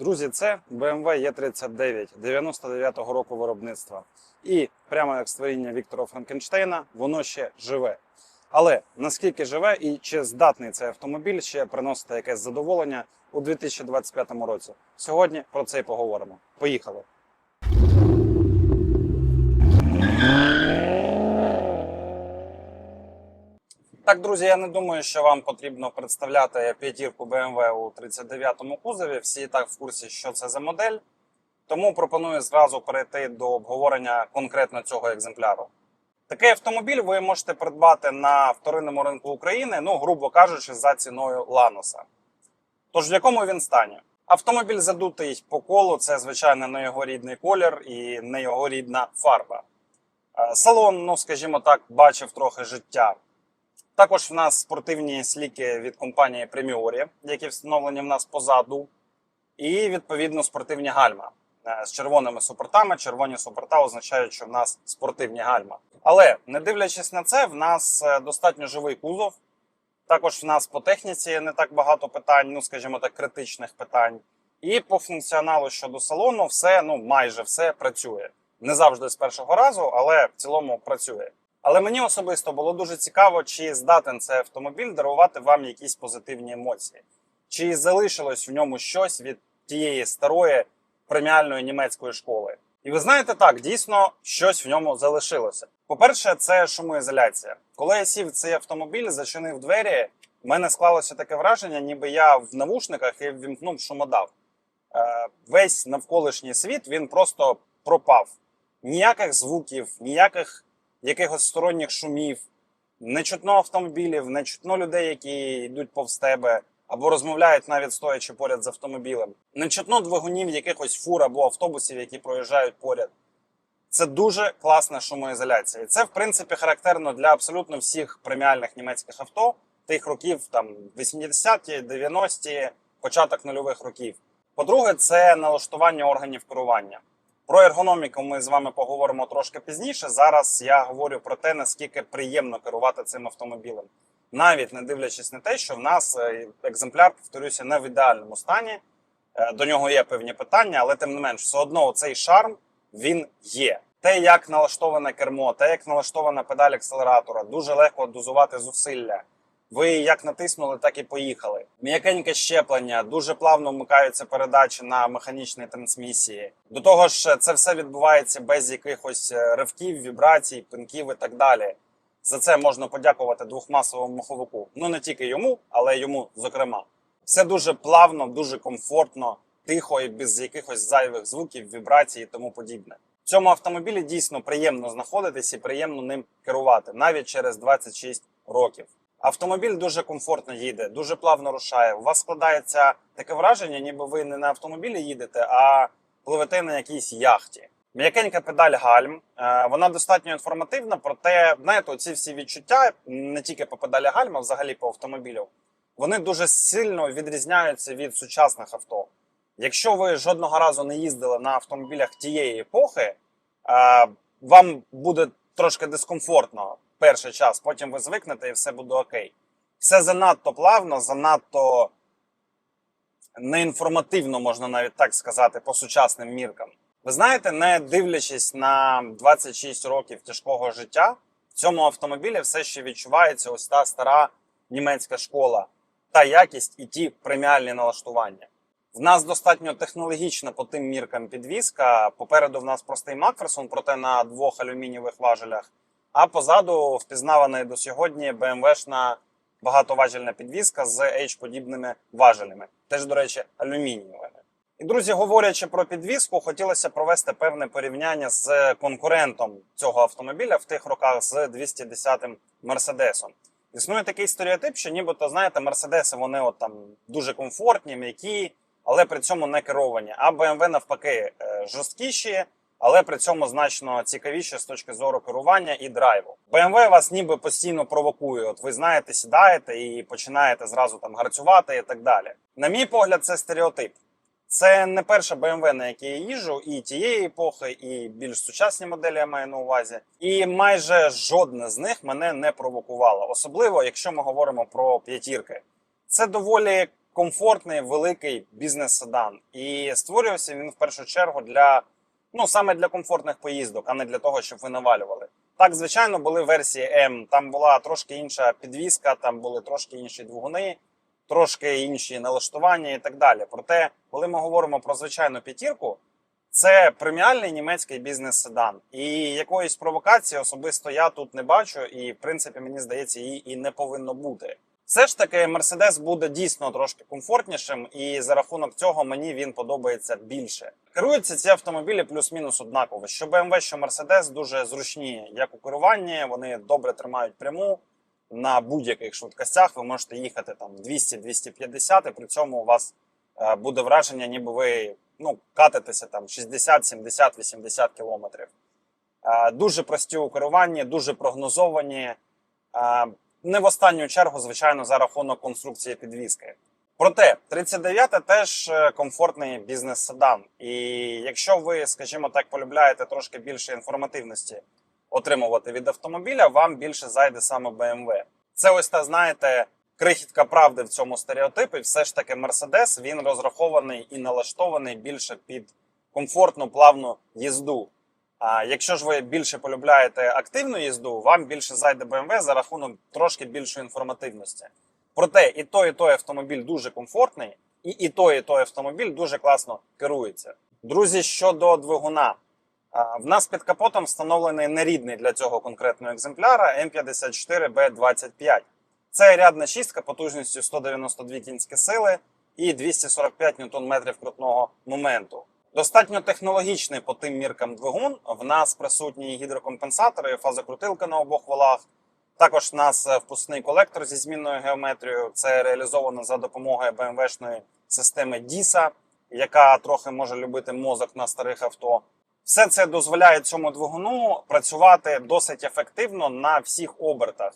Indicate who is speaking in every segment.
Speaker 1: Друзі, це BMW E39 99-го року виробництва. І прямо як створіння Віктора Франкенштейна, воно ще живе. Але наскільки живе і чи здатний цей автомобіль ще приносити якесь задоволення у 2025 році? Сьогодні про це і поговоримо. Поїхали! Так, друзі, я не думаю, що вам потрібно представляти п'ятірку BMW у 39-му кузові. Всі так в курсі, що це за модель. Тому пропоную зразу перейти до обговорення конкретно цього екземпляру. Такий автомобіль ви можете придбати на вторинному ринку України, ну, грубо кажучи, за ціною Ланоса. Тож в якому він стані? Автомобіль задутий по колу, це, звичайно, не його рідний колір і не його рідна фарба. Е, Салон, ну скажімо так, бачив трохи життя. Також в нас спортивні сліки від компанії Premiori, які встановлені в нас позаду, і відповідно спортивні гальма е, з червоними супортами. Червоні супорта означають, що в нас спортивні гальма. Але не дивлячись на це, в нас е, достатньо живий кузов. Також в нас по техніці не так багато питань, ну скажімо так, критичних питань. І по функціоналу щодо салону, все ну майже все працює. Не завжди з першого разу, але в цілому працює. Але мені особисто було дуже цікаво, чи здатен цей автомобіль дарувати вам якісь позитивні емоції, чи залишилось в ньому щось від тієї старої преміальної німецької школи. І ви знаєте, так дійсно щось в ньому залишилося. По-перше, це шумоізоляція. Коли я сів в цей автомобіль, зачинив двері, в мене склалося таке враження, ніби я в навушниках і ввімкнув шумодав. Е, весь навколишній світ він просто пропав. Ніяких звуків, ніяких якихось сторонніх шумів, не чутно автомобілів, не чутно людей, які йдуть повз тебе або розмовляють навіть стоячи поряд з автомобілем. Не чутно двигунів якихось фур або автобусів, які проїжджають поряд. Це дуже класна шумоізоляція. І це, в принципі, характерно для абсолютно всіх преміальних німецьких авто тих років, там 80-ті, 90-ті, початок нульових років. По-друге, це налаштування органів керування. Про ергономіку ми з вами поговоримо трошки пізніше. Зараз я говорю про те, наскільки приємно керувати цим автомобілем, навіть не дивлячись на те, що в нас е, екземпляр, повторюся, не в ідеальному стані. Е, До нього є певні питання, але тим не менш, все одно цей шарм він є. Те, як налаштоване кермо, те, як налаштована педаль акселератора, дуже легко дозувати зусилля. Ви як натиснули, так і поїхали. М'якеньке щеплення, дуже плавно вмикаються передачі на механічній трансмісії. До того ж, це все відбувається без якихось е, ривків, вібрацій, пинків і так далі. За це можна подякувати двохмасовому маховику. Ну не тільки йому, але йому зокрема. Все дуже плавно, дуже комфортно, тихо і без якихось зайвих звуків, вібрацій і тому подібне. В цьому автомобілі дійсно приємно знаходитись і приємно ним керувати навіть через 26 років. Автомобіль дуже комфортно їде, дуже плавно рушає. У вас складається таке враження, ніби ви не на автомобілі їдете, а пливете на якійсь яхті. М'якенька педаль гальм, е, вона достатньо інформативна, проте знаєте, ці всі відчуття не тільки по педалі гальм, а взагалі по автомобілю, вони дуже сильно відрізняються від сучасних авто. Якщо ви жодного разу не їздили на автомобілях тієї епохи, е, вам буде трошки дискомфортно перший час, потім ви звикнете і все буде окей. Все занадто плавно, занадто неінформативно, можна навіть так сказати, по сучасним міркам. Ви знаєте, не дивлячись на 26 років тяжкого життя, в цьому автомобілі все ще відчувається ось та стара німецька школа, та якість і ті преміальні налаштування. В нас достатньо технологічна по тим міркам підвізка. Попереду в нас простий Макферсон, проте на двох алюмінієвих важелях. А позаду впізнавана до сьогодні BMW-шна багатоважельна підвізка з H-подібними важелями, теж, до речі, алюмінієвими. І друзі, говорячи про підвізку, хотілося провести певне порівняння з конкурентом цього автомобіля в тих роках з 210-м Мерседесом. Існує такий стереотип, що нібито, знаєте, Мерседеси вони от там дуже комфортні, м'які, але при цьому не керовані. А BMW навпаки е, жорсткіші, але при цьому значно цікавіше з точки зору керування і драйву. BMW вас ніби постійно провокує. От ви знаєте, сідаєте і починаєте зразу там гарцювати і так далі. На мій погляд, це стереотип. Це не перша BMW, на якій я їжджу, і тієї епохи, і більш сучасні моделі я маю на увазі. І майже жодна з них мене не провокувала. Особливо, якщо ми говоримо про п'ятірки. Це доволі комфортний великий бізнес-седан. І створювався він в першу чергу для ну саме для комфортних поїздок, а не для того, щоб ви навалювали. Так, звичайно, були версії М. Там була трошки інша підвізка, там були трошки інші двигуни, трошки інші налаштування і так далі. Проте, коли ми говоримо про звичайну п'ятірку, це преміальний німецький бізнес-седан. І якоїсь провокації особисто я тут не бачу, і в принципі мені здається, її і не повинно бути. Все ж таки, Mercedes буде дійсно трошки комфортнішим, і за рахунок цього мені він подобається більше. Керуються ці автомобілі плюс-мінус однаково. Що BMW, що Mercedes дуже зручні як у керуванні, вони добре тримають пряму. На будь-яких швидкостях ви можете їхати там 200-250, і при цьому у вас е, буде враження, ніби ви ну, катитеся там 60, 70, 80 кілометрів. Е, Дуже прості у керуванні, дуже прогнозовані. Не в останню чергу, звичайно, за рахунок конструкції підвіски. Проте 39 теж е, комфортний бізнес-седан. І якщо ви, скажімо так, полюбляєте трошки більше інформативності отримувати від автомобіля, вам більше зайде саме BMW. Це ось та, знаєте, крихітка правди в цьому стереотипі. Все ж таки, Mercedes, він розрахований і налаштований більше під комфортну плавну їзду. А якщо ж ви більше полюбляєте активну їзду, вам більше зайде BMW за рахунок трошки більшої інформативності. Проте і той, і той автомобіль дуже комфортний, і, і той, і той автомобіль дуже класно керується. Друзі, щодо двигуна. В нас під капотом встановлений нерідний для цього конкретного екземпляра М54Б25. Це рядна шістка потужністю 192 кінські сили і 245 ньютон-метрів крутного моменту. Достатньо технологічний по тим міркам двигун. В нас присутні гідрокомпенсатори, фазокрутилка на обох валах. Також в нас е, впускний колектор зі змінною геометрією. Це реалізовано за допомогою BMW-шної системи DISA, яка трохи може любити мозок на старих авто. Все це дозволяє цьому двигуну працювати досить ефективно на всіх обертах.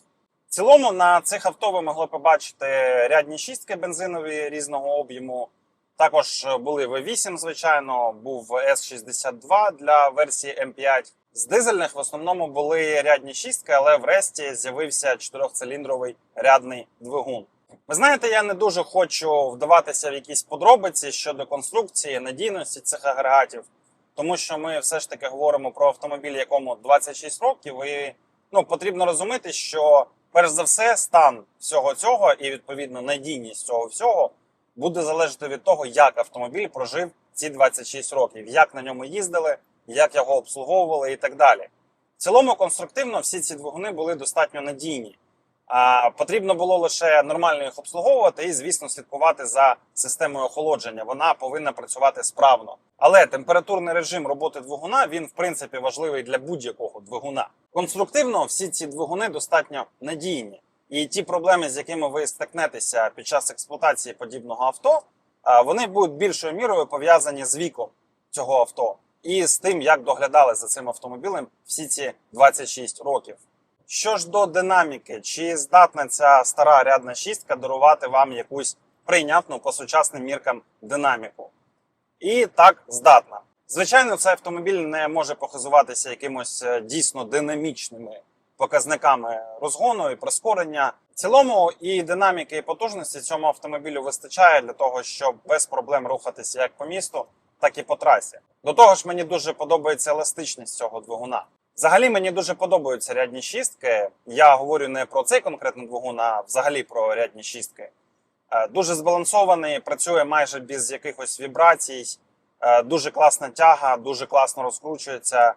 Speaker 1: В цілому на цих авто ви могли побачити рядні шістки бензинові різного об'єму. Також були V8, звичайно, був S62 для версії M5. З дизельних в основному були рядні шістки, але в Ресті з'явився чотирьохциліндровий рядний двигун. Ви знаєте, я не дуже хочу вдаватися в якісь подробиці щодо конструкції, надійності цих агрегатів, тому що ми все ж таки говоримо про автомобіль, якому 26 років, і ну, потрібно розуміти, що перш за все стан всього цього і відповідно надійність цього всього буде залежати від того, як автомобіль прожив ці 26 років, як на ньому їздили, як його обслуговували і так далі. В цілому, конструктивно всі ці двигуни були достатньо надійні. А потрібно було лише нормально їх обслуговувати і, звісно, слідкувати за системою охолодження. Вона повинна працювати справно. Але температурний режим роботи двигуна він в принципі важливий для будь-якого двигуна. Конструктивно всі ці двигуни достатньо надійні. І ті проблеми, з якими ви стикнетеся під час експлуатації подібного авто, а, вони будуть більшою мірою пов'язані з віком цього авто і з тим, як доглядали за цим автомобілем всі ці 26 років. Що ж до динаміки, чи здатна ця стара рядна шістка дарувати вам якусь прийнятну по сучасним міркам динаміку? І так здатна. Звичайно, цей автомобіль не може похизуватися якимось е, дійсно динамічними показниками розгону і прискорення. В цілому і динаміки, і потужності цьому автомобілю вистачає для того, щоб без проблем рухатися як по місту, так і по трасі. До того ж, мені дуже подобається еластичність цього двигуна. Взагалі мені дуже подобаються рядні шістки. Я говорю не про цей конкретний двигун, а взагалі про рядні шістки. Е, Дуже збалансований, працює майже без якихось вібрацій, е, дуже класна тяга, дуже класно розкручується.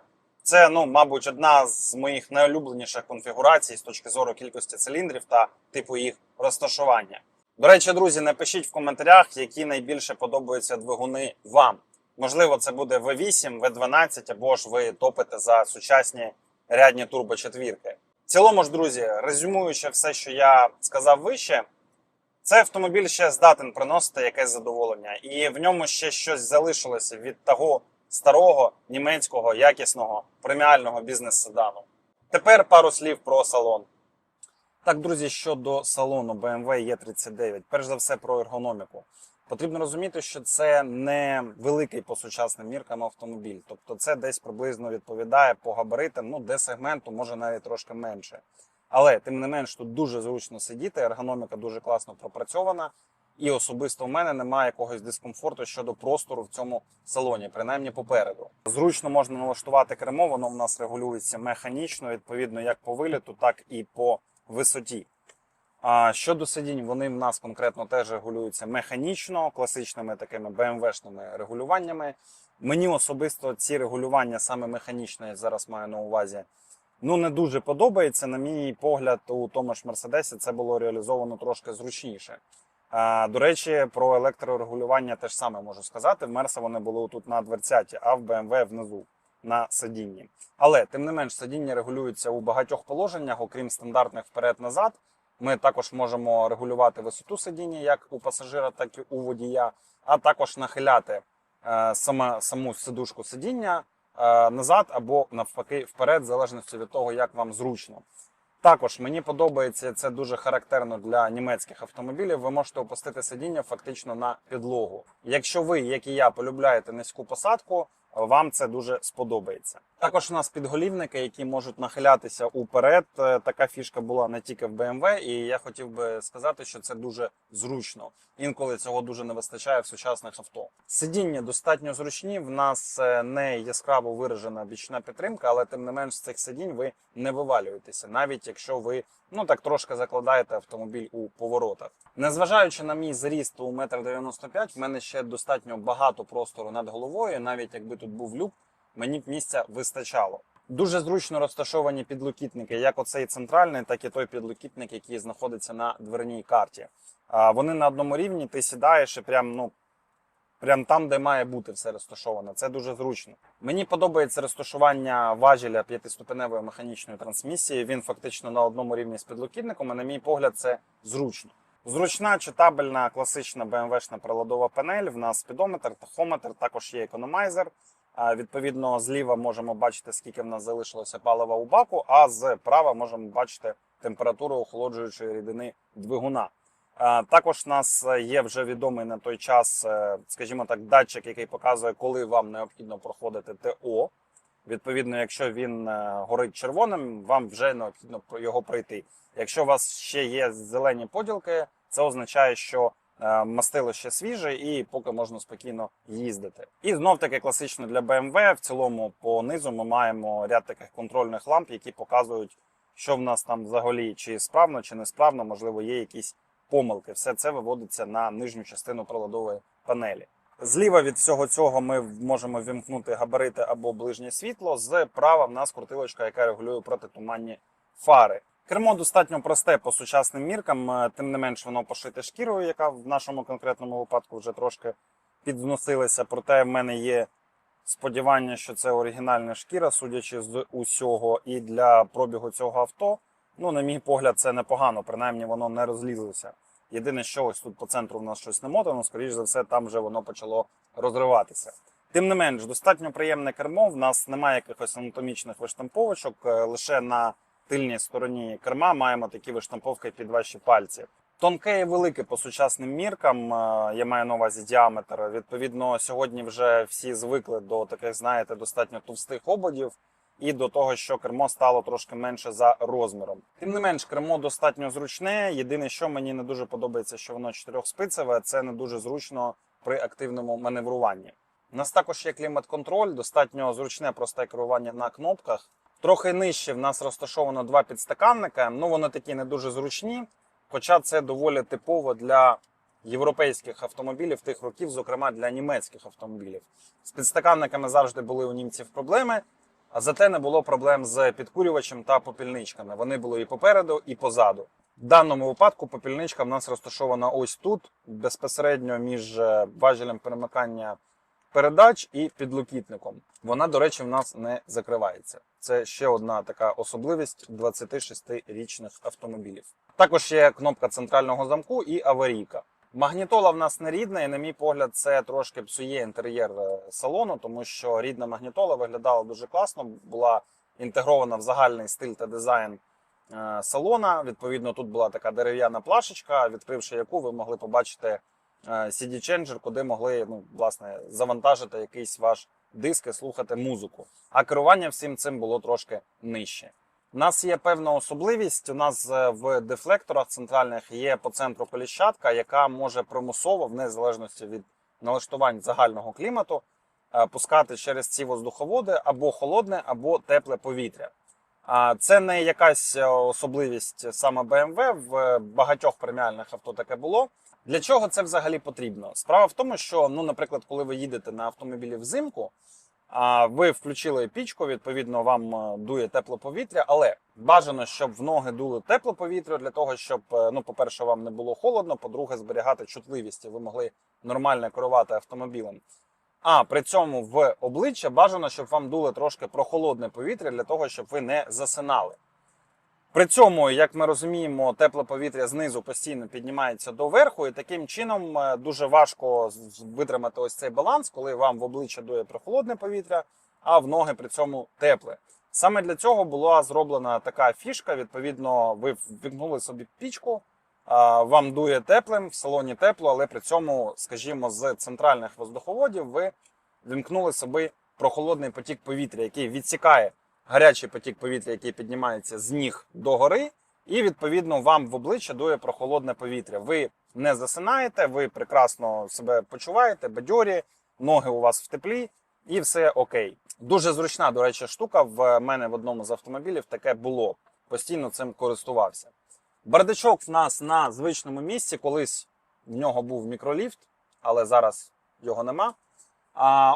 Speaker 1: Це, ну, мабуть, одна з моїх найулюбленіших конфігурацій з точки зору кількості циліндрів та типу їх розташування. До речі, друзі, напишіть в коментарях, які найбільше подобаються двигуни вам. Можливо, це буде V8, V12 або ж ви топите за сучасні рядні турбочетвірки. В цілому ж, друзі, резюмуючи все, що я сказав вище, цей автомобіль ще здатен приносити якесь задоволення, і в ньому ще щось залишилося від того старого німецького якісного преміального бізнес-седану. Тепер пару слів про салон. Так, друзі, щодо салону BMW E39, перш за все про ергономіку. Потрібно розуміти, що це не великий по сучасним міркам автомобіль. Тобто це десь приблизно відповідає по габаритам, ну де сегменту може навіть трошки менше. Але тим не менш тут дуже зручно сидіти, ергономіка дуже класно пропрацьована. І особисто в мене немає якогось дискомфорту щодо простору в цьому салоні, принаймні попереду. Зручно можна налаштувати кермо, воно в нас регулюється механічно, відповідно, як по виліту, так і по висоті. А щодо сидінь, вони в нас конкретно теж регулюються механічно, класичними такими BMW-шними регулюваннями. Мені особисто ці регулювання саме механічне, я зараз маю на увазі, ну не дуже подобається. На мій погляд, у тому ж Мерседесі це було реалізовано трошки зручніше. До речі, про електрорегулювання теж саме можу сказати. В Мерса вони були тут на дверцяті, а в BMW внизу на сидінні. Але тим не менш, сидіння регулюється у багатьох положеннях, окрім стандартних вперед-назад. Ми також можемо регулювати висоту сидіння як у пасажира, так і у водія, а також нахиляти е, сама, саму сидушку сидіння е, назад або навпаки вперед, в залежності від того, як вам зручно. Також мені подобається це дуже характерно для німецьких автомобілів. Ви можете опустити сидіння фактично на підлогу. Якщо ви, як і я, полюбляєте низьку посадку, вам це дуже сподобається. Також у нас підголівники, які можуть нахилятися уперед. Е, Така фішка була не тільки в BMW, і я хотів би сказати, що це дуже зручно. Інколи цього дуже не вистачає в сучасних авто. Сидіння достатньо зручні. В нас е, не яскраво виражена бічна підтримка, але тим не менш з цих сидінь ви не вивалюєтеся, навіть якщо ви ну так трошки закладаєте автомобіль у поворотах. Незважаючи на мій зріст у 1,95 м, в мене ще достатньо багато простору над головою. Навіть якби тут був люк, мені б місця вистачало. Дуже зручно розташовані підлокітники, як оцей центральний, так і той підлокітник, який знаходиться на дверній карті. Вони на одному рівні, ти сідаєш і прям ну. Прям там, де має бути все розташовано. Це дуже зручно. Мені подобається розташування важеля п'ятиступеневої механічної трансмісії. Він фактично на одному рівні з підлокітником. І на мій погляд, це зручно. Зручна, читабельна, класична BMW-шна приладова панель. В нас спідометр, тахометр, також є економайзер. Відповідно, зліва можемо бачити, скільки в нас залишилося палива у баку, а зправа можемо бачити температуру охолоджуючої рідини двигуна. Також у нас є вже відомий на той час, е, скажімо так, датчик, який показує, коли вам необхідно проходити ТО. Відповідно, якщо він е, горить червоним, вам вже необхідно його пройти. Якщо у вас ще є зелені поділки, це означає, що е, мастило ще свіже і поки можна спокійно їздити. І знов таки класично для BMW, в цілому по низу ми маємо ряд таких контрольних ламп, які показують, що в нас там взагалі чи справно, чи несправно, можливо, є якісь помилки. Все це виводиться на нижню частину приладової панелі. Зліва від всього цього ми можемо вімкнути габарити або ближнє світло. Зправа в нас крутилочка, яка регулює протитуманні фари. Кермо достатньо просте по сучасним міркам, е, тим не менш воно пошите шкірою, яка в нашому конкретному випадку вже трошки підзносилася. Проте в мене є сподівання, що це оригінальна шкіра, судячи з усього, і для пробігу цього авто. Ну, на мій погляд, це непогано, принаймні воно не розлізлося. Єдине, що ось тут по центру в нас щось намотано, скоріш за все, там вже воно почало розриватися. Тим не менш, достатньо приємне кермо. В нас немає якихось анатомічних виштамповочок. е, Лише на тильній стороні керма маємо такі виштамповки під ваші пальці. Тонке і велике по сучасним міркам. е, Я маю на увазі діаметр. Відповідно, сьогодні вже всі звикли до таких, знаєте, достатньо товстих ободів і до того, що кермо стало трошки менше за розміром. Тим не менш, кермо достатньо зручне. Єдине, що мені не дуже подобається, що воно чотирьохспицеве, це не дуже зручно при активному маневруванні. У нас також є клімат-контроль, достатньо зручне просте керування на кнопках. Трохи нижче в нас розташовано два підстаканника. Ну вони такі не дуже зручні, хоча це доволі типово для європейських автомобілів тих років, зокрема для німецьких автомобілів. З підстаканниками завжди були у німців проблеми. А зате не було проблем з підкурювачем та попільничками. Вони були і попереду, і позаду. В даному випадку попільничка в нас розташована ось тут, безпосередньо між е, важелем перемикання передач і підлокітником. Вона, до речі, в нас не закривається. Це ще одна така особливість 26-річних автомобілів. Також є кнопка центрального замку і аварійка. Магнітола в нас не рідна, і на мій погляд, це трошки псує інтер'єр е, салону, тому що рідна магнітола виглядала дуже класно, була інтегрована в загальний стиль та дизайн е, салона. Відповідно, тут була така дерев'яна плашечка, відкривши яку ви могли побачити е, CD-ченджер, куди могли ну, власне, завантажити якийсь ваш диск і слухати музику. А керування всім цим було трошки нижче. У нас є певна особливість. У нас е, в дефлекторах центральних є по центру коліщатка, яка може примусово, в незалежності від налаштувань загального клімату, е, пускати через ці воздуховоди або холодне, або тепле повітря. Це не якась особливість саме BMW, в багатьох преміальних авто таке було. Для чого це взагалі потрібно? Справа в тому, що, ну, наприклад, коли ви їдете на автомобілі взимку, а ви включили пічку, відповідно, вам е, дує тепле повітря, але бажано, щоб в ноги дуло тепле повітря для того, щоб, е, ну, по-перше, вам не було холодно, по-друге, зберігати чутливість, і ви могли нормально керувати автомобілем. А при цьому в обличчя бажано, щоб вам дуло трошки прохолодне повітря для того, щоб ви не засинали. При цьому, як ми розуміємо, тепле повітря знизу постійно піднімається до верху, і таким чином е, дуже важко витримати ось цей баланс, коли вам в обличчя дує прохолодне повітря, а в ноги при цьому тепле. Саме для цього була зроблена така фішка. Відповідно, ви ввімкнули собі пічку, вам дує теплим, в салоні тепло, але при цьому, скажімо, з центральних воздуховодів ви вімкнули собі прохолодний потік повітря, який відсікає гарячий потік повітря, який піднімається з ніг до гори, і відповідно вам в обличчя дує прохолодне повітря. Ви не засинаєте, ви прекрасно себе почуваєте, бадьорі, ноги у вас в теплі, і все окей. Дуже зручна, до речі, штука. В мене в одному з автомобілів таке було. Постійно цим користувався. Бардачок в нас на звичному місці. Колись в нього був мікроліфт, але зараз його нема.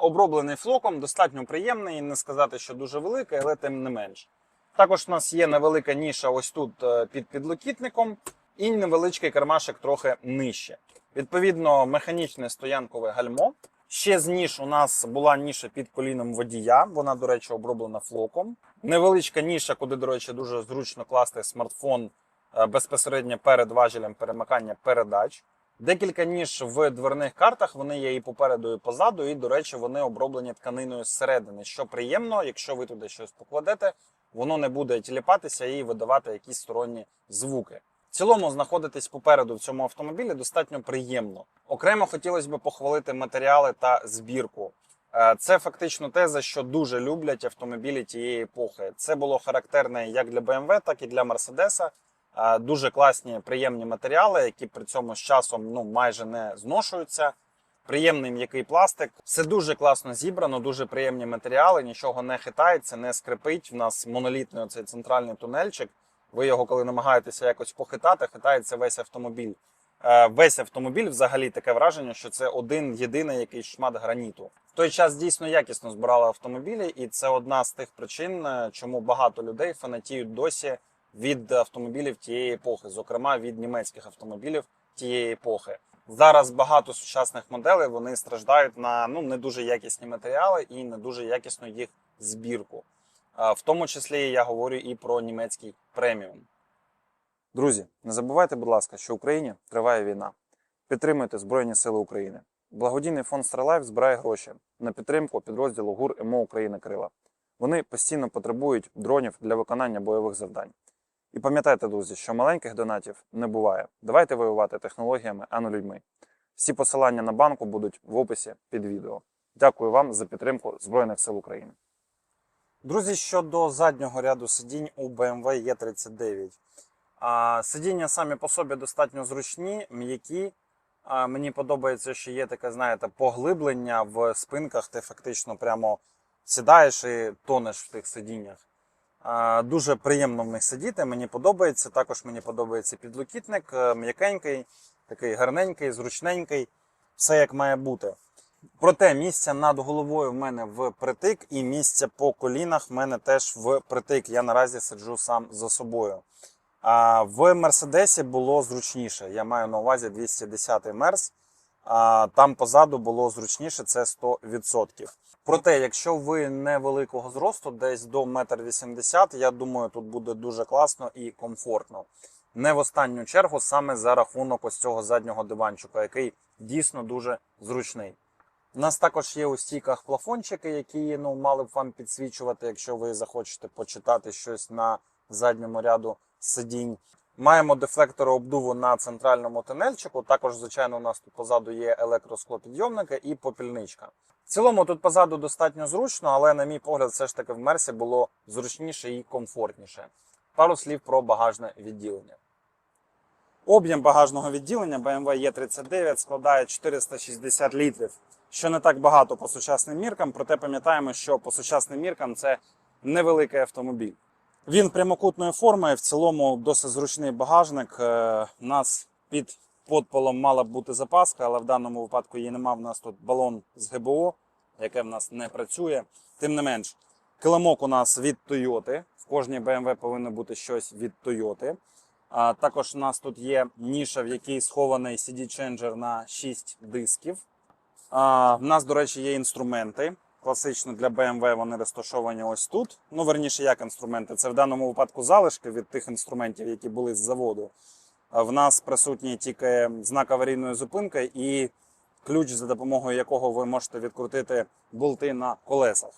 Speaker 1: Оброблений флоком, достатньо приємний, не сказати, що дуже великий, але тим не менш. Також у нас є невелика ніша ось тут е, під підлокітником, і невеличкий кармашек трохи нижче. Відповідно, механічне стоянкове гальмо. Ще з ніж у нас була ніша під коліном водія. Вона, до речі, оброблена флоком. Невеличка ніша, куди, до речі, дуже зручно класти смартфон е, безпосередньо перед важелем перемикання передач. Декілька ніж в дверних картах, вони є і попереду, і позаду, і, до речі, вони оброблені тканиною зсередини, що приємно, якщо ви туди щось покладете, воно не буде тіліпатися і видавати якісь сторонні звуки. В цілому знаходитись попереду в цьому автомобілі достатньо приємно. Окремо хотілося б похвалити матеріали та збірку. Е, Це фактично те, за що дуже люблять автомобілі тієї епохи. Це було характерне як для BMW, так і для Mercedes. Е, Дуже класні, приємні матеріали, які при цьому з часом ну майже не зношуються. Приємний м'який пластик. Все дуже класно зібрано, дуже приємні матеріали, нічого не хитається, не скрипить. У нас монолітний оцей центральний тунельчик. Ви його, коли намагаєтеся якось похитати, хитається весь автомобіль. Е, Весь автомобіль взагалі таке враження, що це один єдиний якийсь шмат граніту. В той час дійсно якісно збирали автомобілі, і це одна з тих причин, е, чому багато людей фанатіють досі від автомобілів тієї епохи, зокрема від німецьких автомобілів тієї епохи. Зараз багато сучасних моделей вони страждають на ну не дуже якісні матеріали і не дуже якісну їх збірку. В тому числі я говорю і про німецький преміум. Друзі, не забувайте, будь ласка, що в Україні триває війна. Підтримуйте Збройні Сили України. Благодійний фонд Стрелайф збирає гроші на підтримку підрозділу ГУР МО Україна Крила. Вони постійно потребують дронів для виконання бойових завдань. І пам'ятайте, друзі, що маленьких донатів не буває. Давайте воювати технологіями, а не людьми. Всі посилання на банку будуть в описі під відео. Дякую вам за підтримку Збройних сил України. Друзі, щодо заднього ряду сидінь у BMW E39. Сидіння самі по собі достатньо зручні, м'які. Мені подобається, що є таке, знаєте, поглиблення в спинках. Ти фактично прямо сідаєш і тонеш в тих сидіннях. Дуже приємно в них сидіти. Мені подобається. Також мені подобається підлокітник, е, м'якенький, такий гарненький, зручненький. Все як має бути. Проте місця над головою в мене впритик, і місця по колінах в мене теж впритик. Я наразі сиджу сам за собою. А в Мерседесі було зручніше. Я маю на увазі 210 Мерс. Там позаду було зручніше, це 100%. Проте, якщо ви невеликого зросту, десь до 1,80 м, я думаю, тут буде дуже класно і комфортно. Не в останню чергу саме за рахунок ось цього заднього диванчика, який дійсно дуже зручний. У нас також є у стійках плафончики, які ну, мали б вам підсвічувати, якщо ви захочете почитати щось на задньому ряду сидінь. Маємо дефлектори обдуву на центральному тунельчику. Також, звичайно, у нас тут позаду є електросклопідйомники і попільничка. В цілому тут позаду достатньо зручно, але, на мій погляд, все ж таки в Мерсі було зручніше і комфортніше. Пару слів про багажне відділення. Об'єм багажного відділення BMW E39 складає 460 літрів, що не так багато по сучасним міркам, проте пам'ятаємо, що по сучасним міркам це невеликий автомобіль. Він прямокутної форми, в цілому досить зручний багажник. Е, У нас під подполом мала б бути запаска, але в даному випадку її нема. В нас тут балон з ГБО, яке в нас не працює. Тим не менш, килимок у нас від Toyota. В кожній BMW повинно бути щось від Toyota. А, також у нас тут є ніша, в якій схований CD-ченджер на 6 дисків. А, в нас, до речі, є інструменти. Класично для BMW вони розташовані ось тут. Ну, верніше, як інструменти. Це в даному випадку залишки від тих інструментів, які були з заводу. В нас присутній тільки знак аварійної зупинки і ключ, за допомогою якого ви можете відкрутити болти на колесах.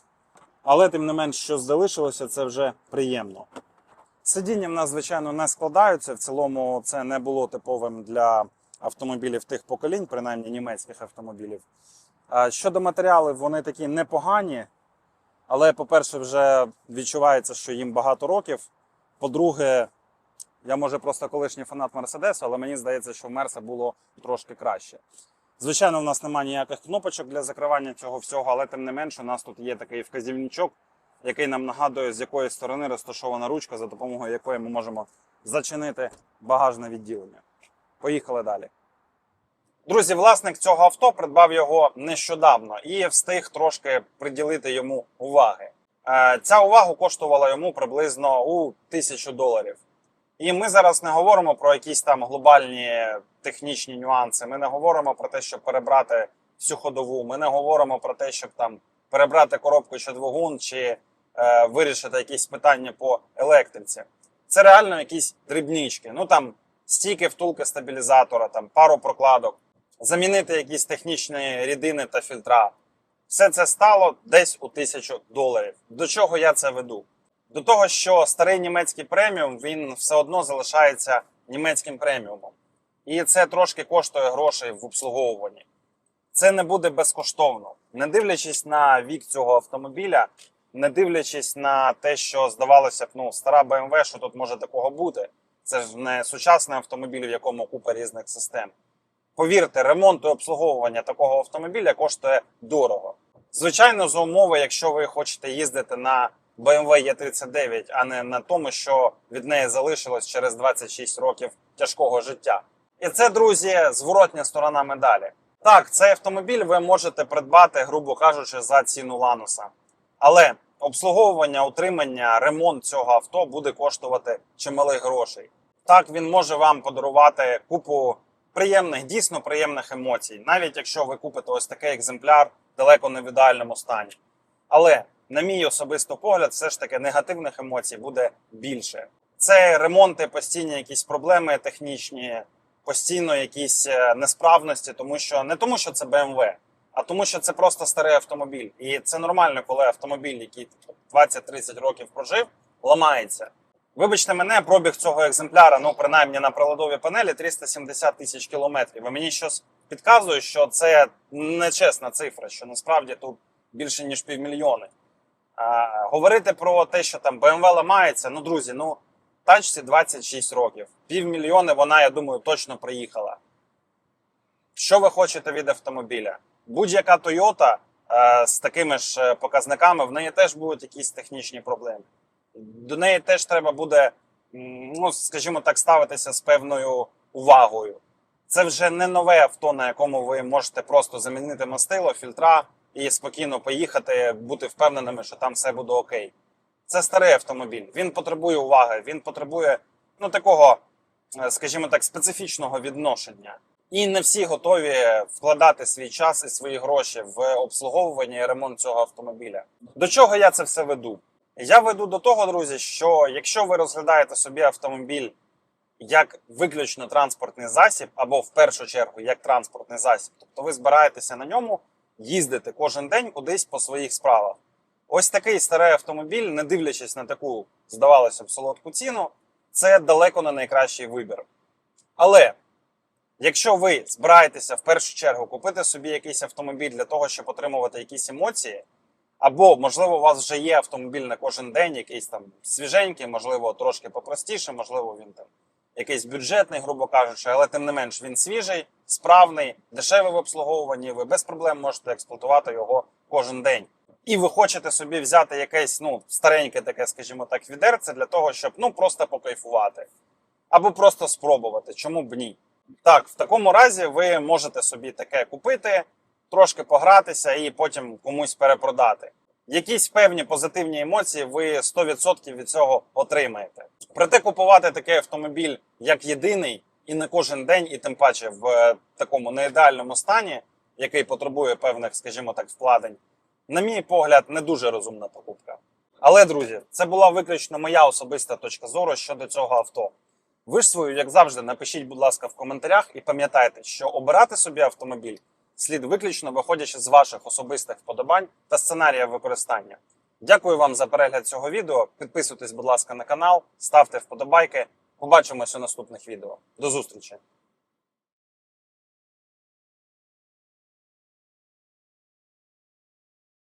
Speaker 1: Але тим не менш, що залишилося, це вже приємно. Сидіння в нас, звичайно, не складаються. В цілому це не було типовим для автомобілів тих поколінь, принаймні німецьких автомобілів. Щодо матеріалів, вони такі непогані, але, по-перше, вже відчувається, що їм багато років. По-друге, я може просто колишній фанат Мерседесу, але мені здається, що в Мерса було трошки краще. Звичайно, в нас немає ніяких кнопочок для закривання цього всього, але тим не менше, у нас тут є такий вказівничок, який нам нагадує, з якої сторони розташована ручка, за допомогою якої ми можемо зачинити багажне відділення. Поїхали далі. Друзі, власник цього авто придбав його нещодавно і встиг трошки приділити йому уваги. Е, Ця увага коштувала йому приблизно у тисячу доларів. І ми зараз не говоримо про якісь там глобальні технічні нюанси. Ми не говоримо про те, щоб перебрати всю ходову. Ми не говоримо про те, щоб там перебрати коробку чи двигун, чи е, вирішити якісь питання по електриці. Це реально якісь дрібнички. Ну там стійки, втулки стабілізатора, там пару прокладок, замінити якісь технічні рідини та фільтра. Все це стало десь у тисячу доларів. До чого я це веду? До того, що старий німецький преміум він все одно залишається німецьким преміумом. І це трошки коштує грошей в обслуговуванні. Це не буде безкоштовно. Не дивлячись на вік цього автомобіля, не дивлячись на те, що здавалося б, ну, стара BMW, що тут може такого бути. Це ж не сучасний автомобіль, в якому купа різних систем. Повірте, ремонт і обслуговування такого автомобіля коштує дорого. Звичайно, за умови, якщо ви хочете їздити на BMW E39, а не на тому, що від неї залишилось через 26 років тяжкого життя. І це, друзі, зворотня сторона медалі. Так, цей автомобіль ви можете придбати, грубо кажучи, за ціну лануса. Але обслуговування, утримання, ремонт цього авто буде коштувати чималих грошей. Так, він може вам подарувати купу приємних, дійсно приємних емоцій, навіть якщо ви купите ось такий екземпляр далеко не в ідеальному стані. Але, на мій особистий погляд, все ж таки негативних емоцій буде більше. Це ремонти, постійні якісь проблеми технічні, постійно якісь е, несправності, тому що не тому, що це BMW, а тому, що це просто старий автомобіль. І це нормально, коли автомобіль, який 20-30 років прожив, ламається. Вибачте мене, пробіг цього екземпляра, ну принаймні на приладовій панелі 370 тисяч кілометрів. І мені щось підказує, що це нечесна цифра, що насправді тут більше ніж півмільйони. А, говорити про те, що там BMW ламається, ну друзі, ну тачці 26 років. Півмільйони вона, я думаю, точно приїхала. Що ви хочете від автомобіля? Будь-яка Toyota е, з такими ж е, показниками, в неї теж будуть якісь технічні проблеми. До неї теж треба буде, ну, скажімо так, ставитися з певною увагою. Це вже не нове авто, на якому ви можете просто замінити мастило, фільтра і спокійно поїхати, бути впевненими, що там все буде окей. Це старий автомобіль. Він потребує уваги, він потребує ну, такого, е, скажімо так, специфічного відношення. І не всі готові вкладати свій час і свої гроші в обслуговування і ремонт цього автомобіля. До чого я це все веду? Я веду до того, друзі, що якщо ви розглядаєте собі автомобіль як виключно транспортний засіб, або в першу чергу як транспортний засіб, тобто ви збираєтеся на ньому їздити кожен день кудись по своїх справах. Ось такий старий автомобіль, не дивлячись на таку, здавалося б, солодку ціну, це далеко не найкращий вибір. Але якщо ви збираєтеся в першу чергу купити собі якийсь автомобіль для того, щоб отримувати якісь емоції, або, можливо, у вас вже є автомобіль на кожен день, якийсь там свіженький, можливо, трошки попростіше, можливо, він там якийсь бюджетний, грубо кажучи, але тим не менш він свіжий, справний, дешевий в обслуговуванні, ви без проблем можете експлуатувати його кожен день. І ви хочете собі взяти якесь ну, стареньке таке, скажімо так, відерце для того, щоб ну, просто покайфувати. Або просто спробувати, чому б ні. Так, в такому разі ви можете собі таке купити, трошки погратися і потім комусь перепродати. Якісь певні позитивні емоції ви 100% від цього отримаєте. Проте купувати такий автомобіль як єдиний і не кожен день, і тим паче в е, такому неідеальному стані, який потребує певних, скажімо так, вкладень, на мій погляд, не дуже розумна покупка. Але, друзі, це була виключно моя особиста точка зору щодо цього авто. Ви ж свою, як завжди, напишіть, будь ласка, в коментарях і пам'ятайте, що обирати собі автомобіль слід виключно виходячи з ваших особистих вподобань та сценаріїв використання. Дякую вам за перегляд цього відео. Підписуйтесь, будь ласка, на канал, ставте вподобайки. Побачимось у наступних відео. До зустрічі!